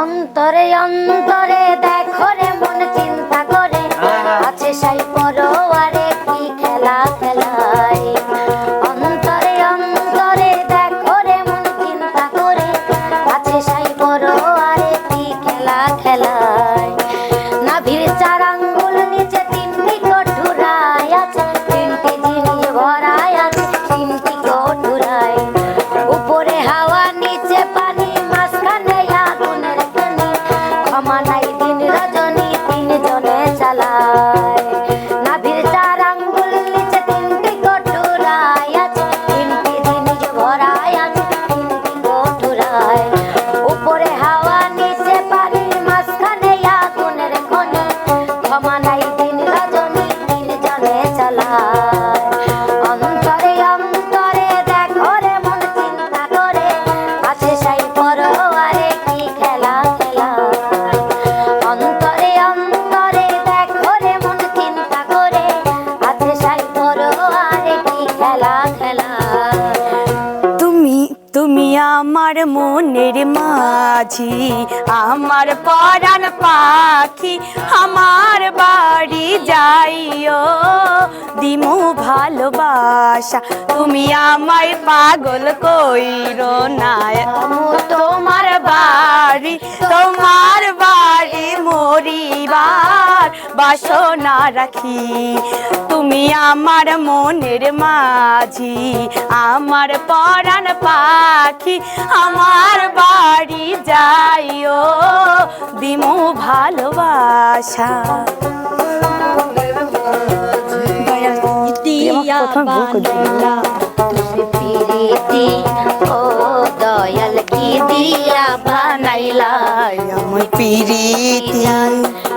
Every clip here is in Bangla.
অন্তরে অন্তরে দেখো রে পাখি আমার বাড়ি যাইও। দিমু ভালোবাসা, তুমি আমায় পাগল কইরো না। তোমার বাড়ি তোমার বাড়ি মরিবার বাসনা রাখি। তুমি আমার মনের মাঝি, আমার পরাণ পাখি, আমার বাড়ি যাইও দিমু ভালোবাসা। ও দয়াল কি দিয়া বানাইলা আমার পিরিতি।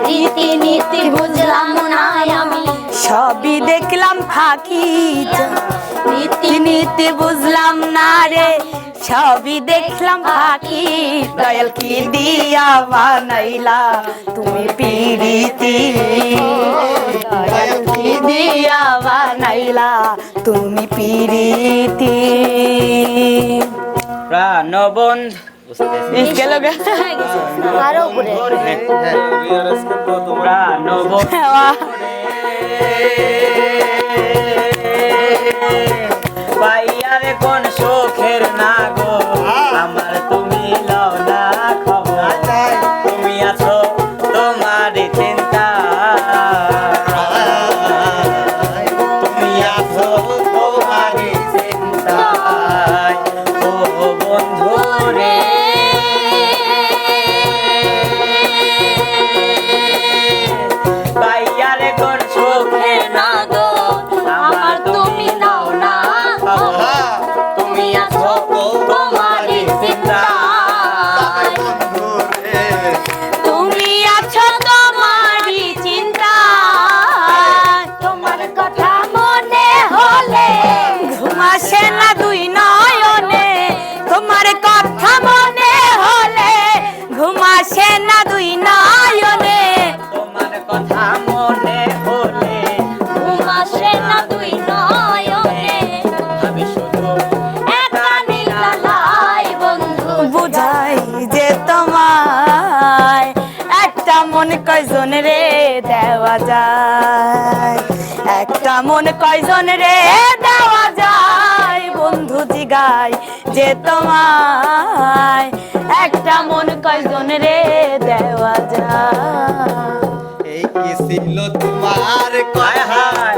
রীতি নীতি বুঝলাম না আমি। সবই দেখলাম ফাঁকি। রীতি নীতি বুঝলাম না রে। সবই দেখলাম ফাঁকি দয়াল কি দিয়া বানাইলা তুমি পিরিতি? দয়াল কি দিয়া বানাইলা তুমি পিরিতি? প্রাণবন্ধ। আরও উপরে। প্রাণবন্ধ। পাইয়ারে কোন শোখের না গো? আমার তুমি মন কয়জন রে দেওয়া যায়? একটা মন কয়জন রে দেওয়া যায়? বন্ধু জিগাই যে তোমায়। একটা মন কয়জন রে দেওয়া যায়? এই কি ছিল তোমার হায় হায়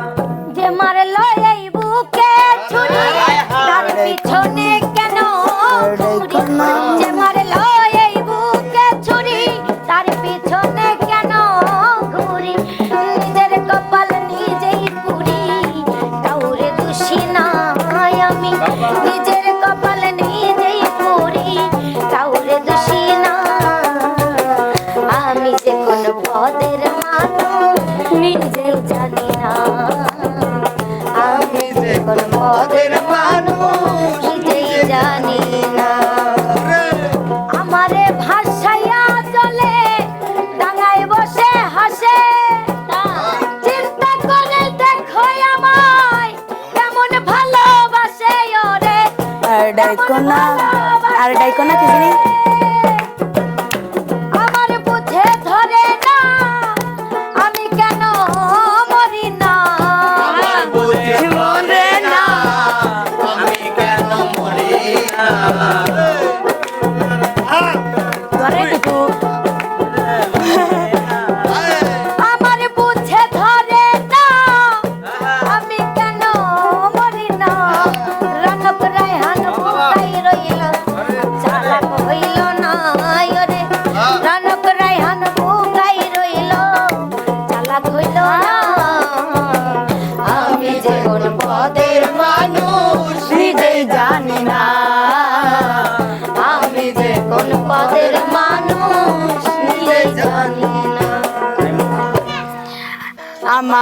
কোন পদের মানুষ জানি না। আমারে ভাসাইয়া চলে, ডাঙায় বসে হাসে। চিন্তা করে দেখো আমায়, কেমন ভালোবাসে ওরে। আর ডাইকোনা আর ডাইকোনা কি জানি?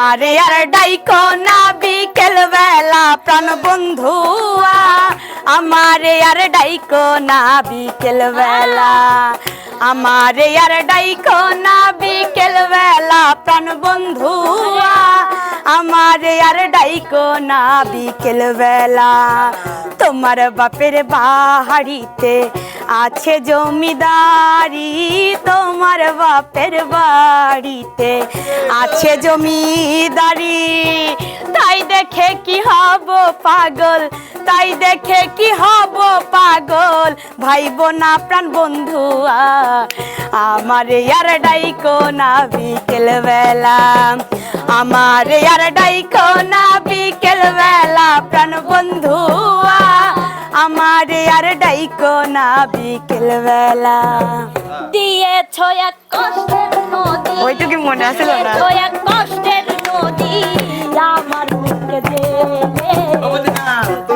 আমার আর ডাইকো না বিকেল বেলা প্রাণ বন্ধুয়া। আমার আর ডাইকো না বিকেল বেলা। আমার আর ডাইকো না বিকেল বেলা প্রাণ বন্ধুয়া। আমার আর ডাইকো না বিকেল বেলা। তোমার বাপের বাহারিতে আছে জমিদারি তোমার বাপের বাড়িতে। আছে জমিদারি, তাই দেখে কি হব পাগল, তাই দেখে কি হব পাগল। ভাই বোনা প্রাণ বন্ধুয়া, আমার ইয়ার ডাইকো না বিকেল বেলা আমার ইয়ার ডাইকো না বিকেল বেলা প্রাণ বন্ধুয়া। আমার ইয়ার ডাইকো না বিকেল বেলা। দিয়েছ এক কষ্টের নদী ওইটুকু মনে আছিল না এক কষ্টের নদী আমার বুকে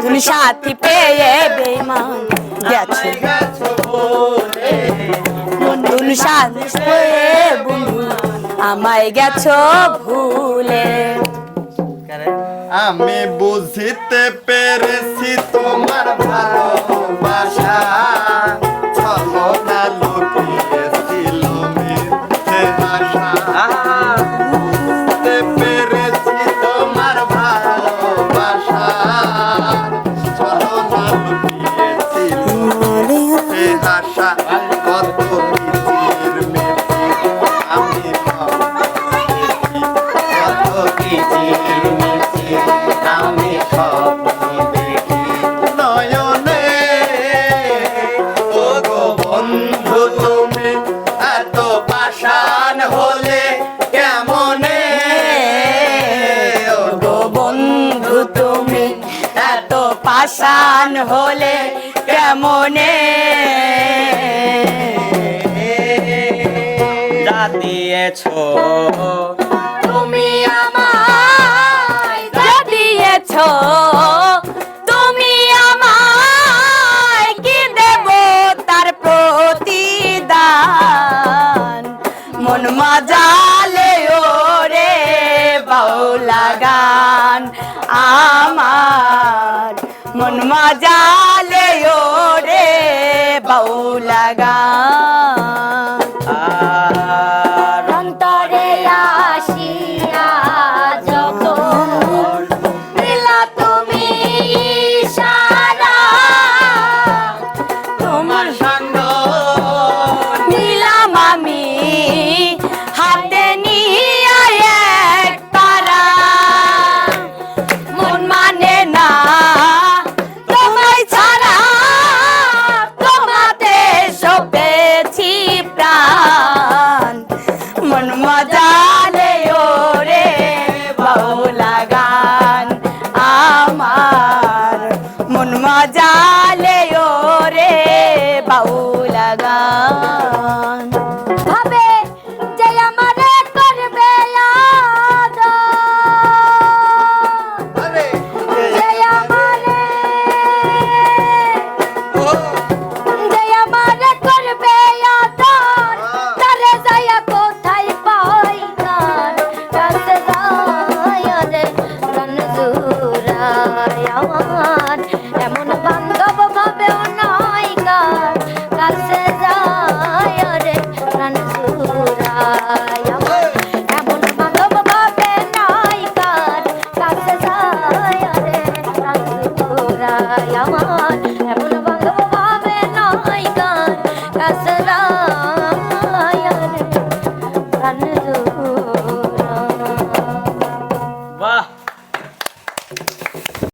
তুমি সাথী পেয়ে বেমান গেছো। তুমি সাথী পেয়ে বন্ধু আমায় গেছো ভুলে। আমি বুঝিতে পেরেছি তোমার ভালোবাসা। তুমি এত পাষাণ হলে কেমনে? গো বন্ধু তুমি এত পাষাণ হলে কেমনে? দিয়েছ। তুমি আমায় দিয়েছ। মন মজালে রে বউ গান